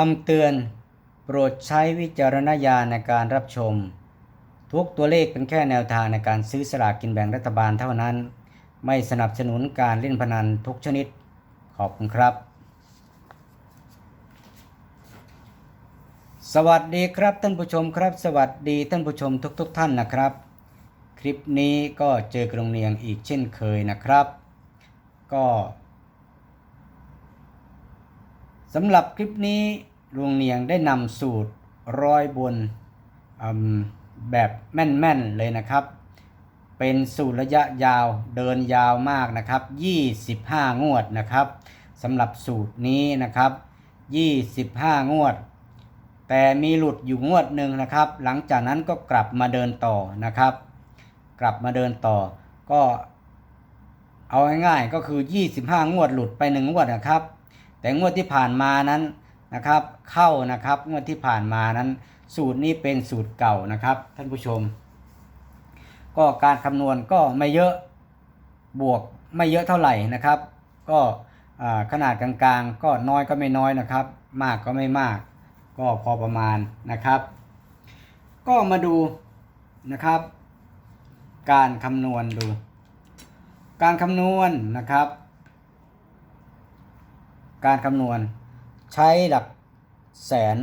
คำเตือน โปรดใช้วิจารณญาณในการรับชม ทุกตัวเลขเป็นแค่แนวทางในการซื้อสลากกินแบ่งรัฐบาลเท่านั้น ไม่สนับสนุนการเล่นพนันทุกชนิด ขอบคุณครับ สวัสดีครับท่านผู้ชมครับ สวัสดีท่านผู้ชมทุกๆทท่านนะครับ คลิปนี้ก็เจอกรงเนียงอีกเช่นเคยนะครับ ก็สำหรับคลิปนี้ ลุงเนียงได้นำสูตรร้อยบนแบบแม่น ๆ เลยนะครับ เป็นสูตรระยะยาวเดินยาวมากนะครับ 25 งวดนะครับสำหรับสูตรนี้นะครับ 25 งวด แต่มีหลุดอยู่งวดหนึ่งนะครับ หลังจากนั้นก็กลับมาเดินต่อนะครับ กลับมาเดินต่อ ก็เอาง่ายๆก็คือ 25 งวดหลุดไปหนึ่งงวดนะครับ แต่งวดที่ผ่านมานั้น นะครับ เข้านะครับงวดที่ผ่านมานั้น สูตรนี้เป็นสูตรเก่านะครับ ท่านผู้ชม ก็การคำนวณก็ไม่เยอะบวกไม่เยอะเท่าไหร่นะครับ ก็ขนาดกลางๆ ก็น้อยก็ไม่น้อยนะครับ มากก็ไม่มาก ก็พอประมาณนะครับ ก็มาดูนะครับ การคำนวณดู การคำนวณนะครับ การคำนวณ ใช้หลักแสน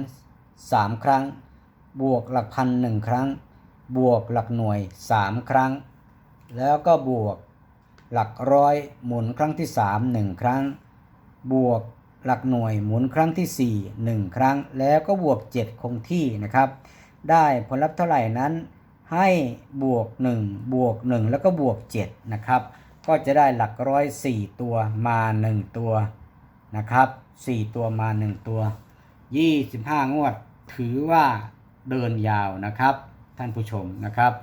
สามครั้ง บวกหลักพันหนึ่งครั้ง บวกหลักหน่วยสามครั้ง แล้วก็บวกหลักร้อยหมุนครั้งที่สามหนึ่งครั้ง บวกหลักหน่วยหมุนครั้งที่สี่หนึ่งครั้ง แล้วก็บวกเจ็ดคงที่นะครับ ได้ผลลัพธ์เท่าไหร่นั้นให้บวก 1 บวก 1 แล้วก็บวก 7 นะครับ ก็จะได้หลักร้อย 4 ตัวมา 1 ตัว นะครับ 4 ตัวมา 1 ตัว 25 งวด ถือว่าเดินยาวนะครับ ท่านผู้ชมนะครับ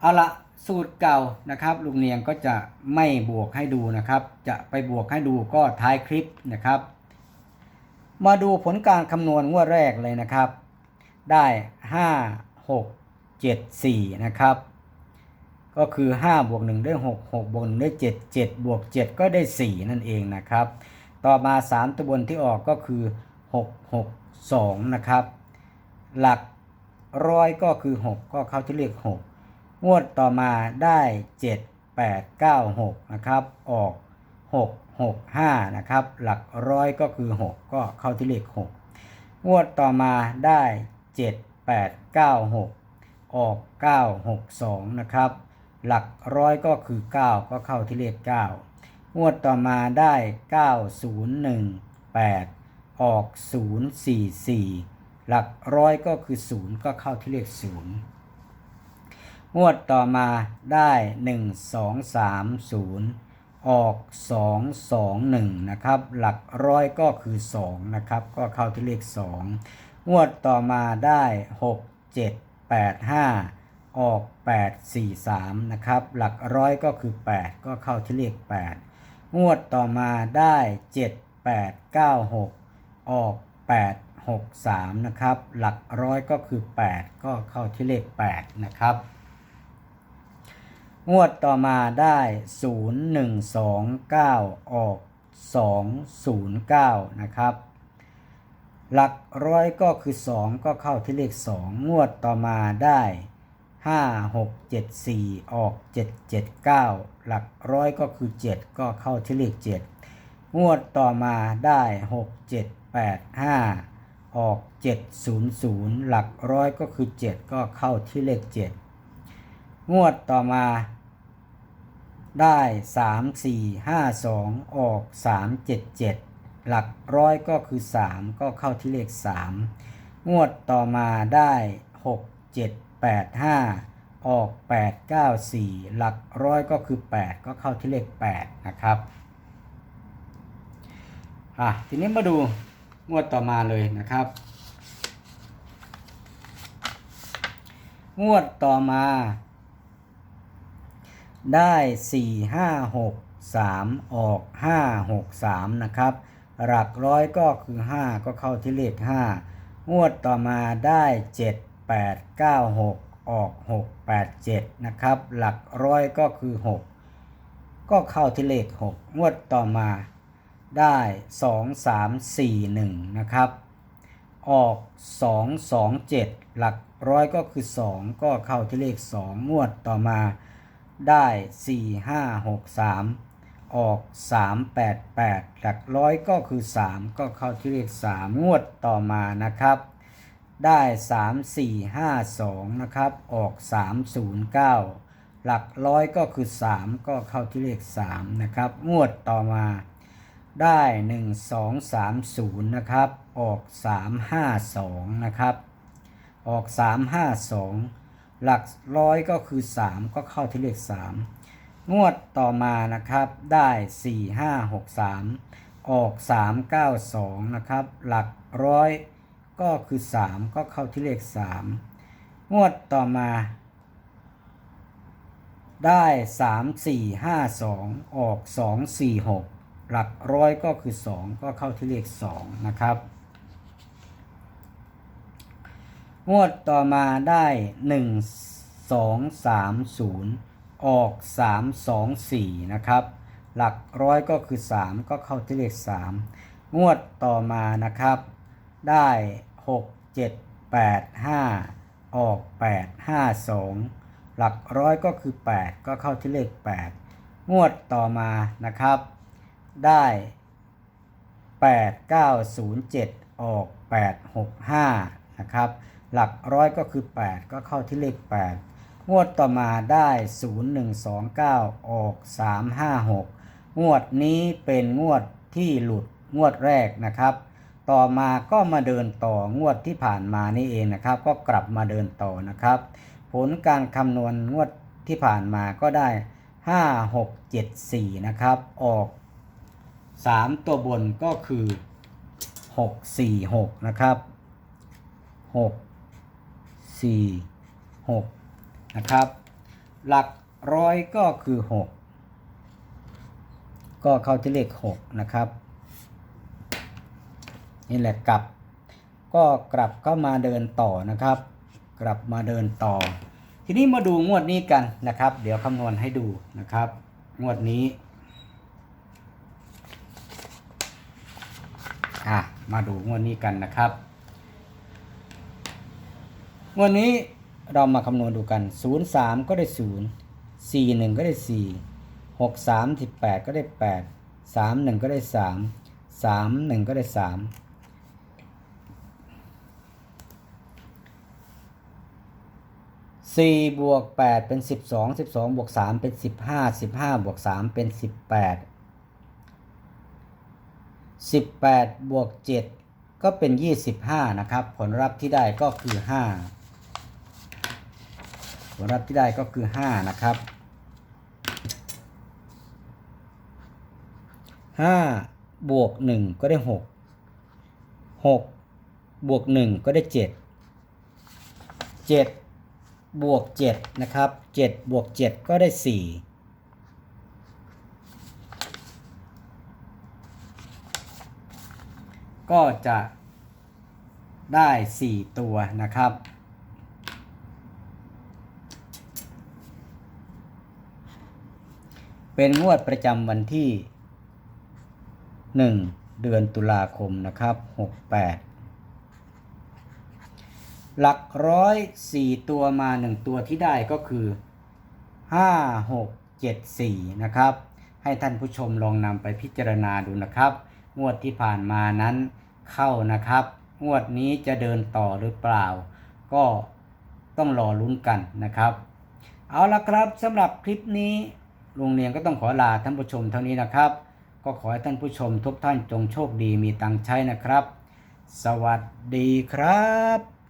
เอาละสูตรเก่านะครับลุงเนียงก็จะไม่บวกให้ดูนะครับ จะไปบวกให้ดูก็ท้ายคลิปนะครับ มาดูผลการคำนวณงวดแรกเลยนะครับ ได้ 5 6 7 4 นะครับ ก็คือ 5 บวก 1 ได้ 6 6 บวก 1 ได้ 7 7 บวก 7 ก็ได้ 4 นั่นเองนะครับ ต่อมา 3 ตัวบนที่ออกก็คือ 6 6 2 นะครับ หลักร้อยก็คือ 6 ก็เข้าที่เลข6 งวดต่อมาได้ 7 8 9 6 นะครับ ออก 6 6 5 นะครับ หลักร้อยก็คือ 6 ก็เข้าที่เลข 6 งวดต่อมาได้ 7 8 9 6 ออก 9 6 2 นะครับ หลักร้อยก็คือ 9 ก็เข้าที่เลข 9 งวดต่อมาได้ 9 0 1 8 ออก 0 4 4 หลักร้อยก็คือ 0 ก็เข้าที่เลข 0 งวดต่อมาได้ 1 2 3 0 ออก 2 2 1 นะครับ หลักร้อยก็คือ 2 นะครับ ก็เข้าที่เลข 2 งวดต่อมาได้ 6 7 8 5 ออก 8 4 3 นะครับ หลักร้อยก็คือ 8 ก็เข้าที่เลข 8 งวดต่อมาได้ 7 8 9 6 ออก 8 6 3 นะครับ หลักร้อยก็คือ 8 ก็เข้าที่เลข 8 นะครับ งวดต่อมาได้ 0 1 2 9 ออก 2 0 9 นะครับหลักร้อยก็คือ 2 ก็เข้าที่เลข 2 งวดต่อมาได้ 5 6 7 4 ออก 7 7 9 หลักร้อยก็คือ 7 ก็เข้าที่เลข 7 งวดต่อมาได้ 6 7 8 5 ออก 7 0 0 หลักร้อยก็คือ 7 ก็เข้าที่เลข 7 งวดต่อมาได้ 3 4 5 2 ออก 3 7 7 หลักร้อยก็คือ 3 ก็เข้าที่เลข 3 งวดต่อมาได้ 6 7 8 5 ออก 8 9 4 หลักร้อยก็คือ 8 ก็เข้าที่เลข 8 นะครับอะทีนี้มาดูงวดต่อมาเลยนะครับ งวดต่อมา ได้ 4 5 6 3 ออก 5 6 3 นะครับ หลักร้อยก็คือ 5 ก็เข้าที่เลข 5 งวดต่อมาได้ 7 8 9 6 ออก 6 8 7 นะครับ หลักร้อยก็คือ 6 ก็เข้าที่เลข 6 งวดต่อมาได้ 2 3 4 1 นะครับ ออก 2 2 7 หลักร้อยก็คือ 2 ก็เข้าที่เลข 2 งวดต่อมาได้ 4 5 6 3ออก 3 8 8 หลักร้อยก็คือ 3 ก็เข้าที่เลข 3 งวดต่อมานะครับ ได้3 4 5 2นะครับออก3 0 9หลักร้อยก็คือ3ก็เข้าที่เลข3นะครับงวดต่อมาได้1 2 3 0นะครับออก3 5 2นะครับออก3 5 2หลักร้อยก็คือ3ก็เข้าที่เลข3งวดต่อมานะครับได้4 5 6 3ออก3 9 2นะครับหลักร้อย ก็คือ 3 ก็เข้าที่เลข 3 งวดต่อมา ได้ 3 4 5 2 ออก 2 4 6 หลักร้อยก็คือ 2 ก็เข้าที่เลข 2 นะครับ งวดต่อมาได้ 1 2 3 0 ออก 3 2 4 นะครับ หลักร้อยก็คือ 3 ก็เข้าที่เลข 3 งวดต่อมานะครับ ได้6 7 8 5ออก8 5 2หลักร้อยก็คือ8ก็เข้าที่เลข8งวดต่อมานะครับ ได้8 9 0 7ออก8 6 5นะครับ หลักร้อยก็คือ8ก็เข้าที่เลข8งวดต่อมาได้0 1 2 9ออก3 5 6งวดนี้เป็นงวดที่หลุดงวดแรกนะครับ ต่อมาก็มาเดินต่องวดที่ผ่านมานี่เองนะครับ ก็กลับมาเดินต่อนะครับ ผลการคำนวณงวดที่ผ่านมาก็ได้ 5 6 7 4 นะครับ ออก 3 ตัวบนก็คือ 6 4 6 นะครับ 6 4 6 นะครับ หลักร้อยก็คือ 6 ก็เข้าที่เลข6นะครับ นี่แหละกลับ ก็กลับเข้ามาเดินต่อนะครับ กลับมาเดินต่อ ทีนี้มาดูงวดนี้กันนะครับ เดี๋ยวคำนวณให้ดูนะครับ งวดนี้อะมาดูงวดนี้กันนะครับงวดนี้เรามาคำนวณดูกัน 0 3 ก็ได้ 0 4 1 ก็ได้ 4 6 3 18 ก็ได้ 8 3 1 ก็ได้ 3 3 1 ก็ได้ 3 สี่บวกแปดเป็นสิบสองสิบสองบวกสามเป็นสิบห้าสิบห้าบวกสามเป็นสิบแปดสิบแปดบวกเจ็ดก็เป็นยี่สิบห้านะครับ ผลลัพธ์ที่ได้ก็คือห้าผลลัพธ์ที่ได้ก็คือห้านะครับห้าบวกหนึ่งก็ได้หกหกบวกหนึ่งก็ได้เจ็ดเจ็ด บวก7นะครับ7บวก7 ก็ได้ 4 ก็จะได้ 4 ตัวนะครับ เป็นงวดประจำวันที่ 1 เดือนตุลาคมนะครับ 68 หลักร้อยสี่ตัวมาหนึ่งตัวที่ได้ก็คือห้าหกเจ็ดสี่นะครับ ให้ท่านผู้ชมลองนำไปพิจารณาดูนะครับ งวดที่ผ่านมานั้นเข้านะครับ งวดนี้จะเดินต่อหรือเปล่า ก็ต้องรอลุ้นกันนะครับ เอาละครับสำหรับคลิปนี้โรงเรียนก็ต้องขอลาท่านผู้ชมเท่านี้นะครับ ก็ขอให้ท่านผู้ชมทุกท่านจงโชคดีมีตังใช้นะครับ สวัสดีครับ